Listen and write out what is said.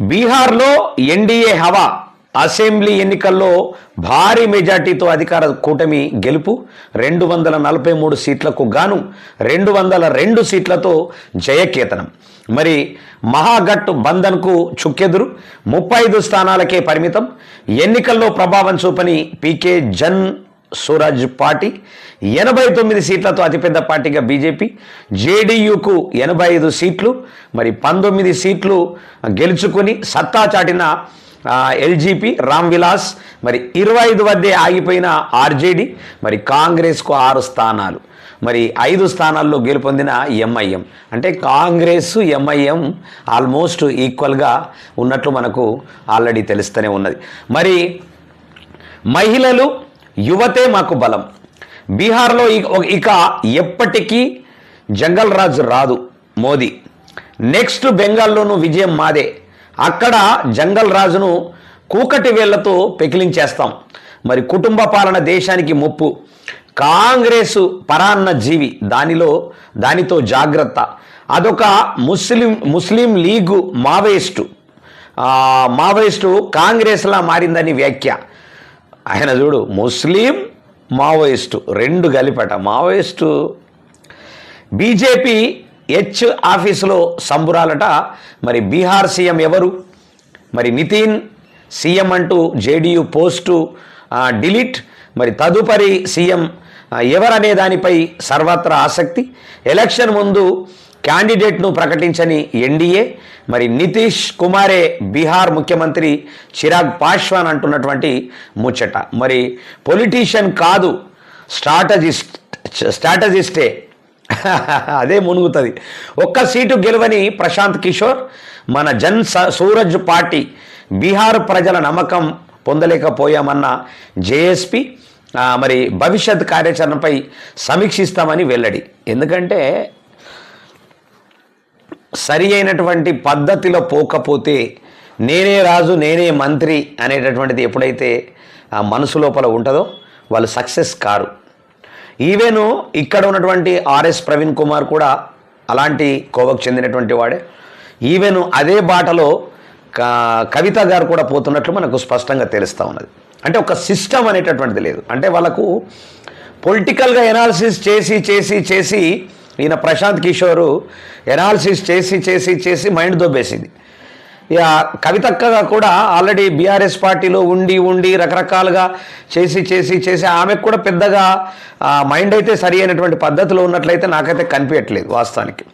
బీహార్లో ఎన్డీఏ హవా అసెంబ్లీ ఎన్నికల్లో భారీ మెజార్టీతో అధికార కూటమి గెలుపు. రెండు వందల నలభై మూడు సీట్లకు గాను రెండు వందల రెండు సీట్లతో జయకేతనం. మరి మహాగట్ బంధన్కు చుక్కెదురు. ముప్పై ఐదు స్థానాలకే పరిమితం. ఎన్నికల్లో ప్రభావం చూపని పీకే జన్ స్వరాజ్ పార్టీ ఎనభై తొమ్మిది సీట్లతో అతిపెద్ద పార్టీగా బీజేపీ. జేడీయూకు ఎనభై ఐదు సీట్లు. మరి పంతొమ్మిది సీట్లు గెలుచుకుని సత్తా చాటిన ఎల్జీపీ రామ్ విలాస్ మరి ఇరవై ఐదు వద్దే ఆగిపోయిన ఆర్జేడీ మరి కాంగ్రెస్కు ఆరు స్థానాలు. మరి ఐదు స్థానాల్లో గెలుపొందిన ఎంఐఎం. అంటే కాంగ్రెస్ ఎంఐఎం ఆల్మోస్ట్ ఈక్వల్గా ఉన్నట్లు మనకు ఆల్రెడీ తెలుస్తూనే ఉన్నది. మరి మహిళలు యువతే మాకు బలం. బీహార్లో ఇక- ఇక ఎప్పటికీ జంగల్ రాజు రాదు మోదీ. నెక్స్ట్ బెంగాల్లోనూ విజయం మాదే. అక్కడ జంగల్ రాజును కూకటి వేళ్ళతో పెకిలించేస్తాం. మరి కుటుంబ పాలన దేశానికి ముప్పు. కాంగ్రెస్ పరాన్న జీవి దానిలో దానితో జాగ్రత్త. అదొక ముస్లిం ముస్లిం లీగు మావోయిస్టు. మావోయిస్టు కాంగ్రెస్లా మారిందని వ్యాఖ్య. ఆయన చూడు ముస్లిం మావోయిస్టు రెండు కలిపట. మావోయిస్టు బీజేపీ హెచ్ ఆఫీసులో సంబురాలట. మరి బీహార్ సీఎం ఎవరు? మరి నితిన్ సీఎం అంటూ జేడీయూ పోస్టు డిలీట్. మరి తదుపరి సీఎం ఎవరనే దానిపై సర్వత్రా ఆసక్తి? ఎలక్షన్ ముందు క్యాండిడేట్ను ప్రకటించని ఎన్డీఏ మరి నితీష్ కుమారే బీహార్ ముఖ్యమంత్రి చిరాగ్ పాశ్వాన్ అంటున్నటువంటి ముచ్చట. మరి పొలిటీషియన్ కాదు స్ట్రాటజిస్ట్ స్ట్రాటజిస్టే. అదే మునుగుతుంది. ఒక్క సీటు గెలవని ప్రశాంత్ కిషోర్ మన జన్ స- సూరజ్ పార్టీ బీహార్ ప్రజల నమ్మకం పొందలేకపోయామన్న జేఎస్పి మరి భవిష్యత్ కార్యాచరణపై సమీక్షిస్తామని వెల్లడి. ఎందుకంటే సరి అయినటువంటి పద్ధతిలో పోకపోతే నేనే రాజు నేనే మంత్రి అనేటటువంటిది ఎప్పుడైతే ఆ మనసు లోపల ఉంటుందో వాళ్ళు సక్సెస్ కారు. ఈవెన్ ఇక్కడ ఉన్నటువంటి ఆర్ఎస్ ప్రవీణ్ కుమార్ కూడా అలాంటి కోవకు చెందినటువంటి వాడే. ఈవెన్ అదే బాటలో కవిత గారు కూడా పోతున్నట్లు మనకు స్పష్టంగా తెలుస్తూ ఉన్నది. అంటే ఒక సిస్టమ్ అనేటటువంటిది లేదు. అంటే వాళ్ళకు పొలిటికల్గా ఎనాలిసిస్ చేసి చేసి చేసి ఈయన ప్రశాంత్ కిషోరు ఎనాలిసిస్ చేసి చేసి చేసి మైండ్ దొబ్బేసింది. ఇక కవితక్కగా కూడా ఆల్రెడీ బీఆర్ఎస్ పార్టీలో ఉండి ఉండి రకరకాలుగా చేసి చేసి చేసి ఆమెకు కూడా పెద్దగా మైండ్ అయితే సరి అయినటువంటి పద్ధతిలో ఉన్నట్లయితే నాకైతే కనిపించట్లేదు వాస్తవానికి.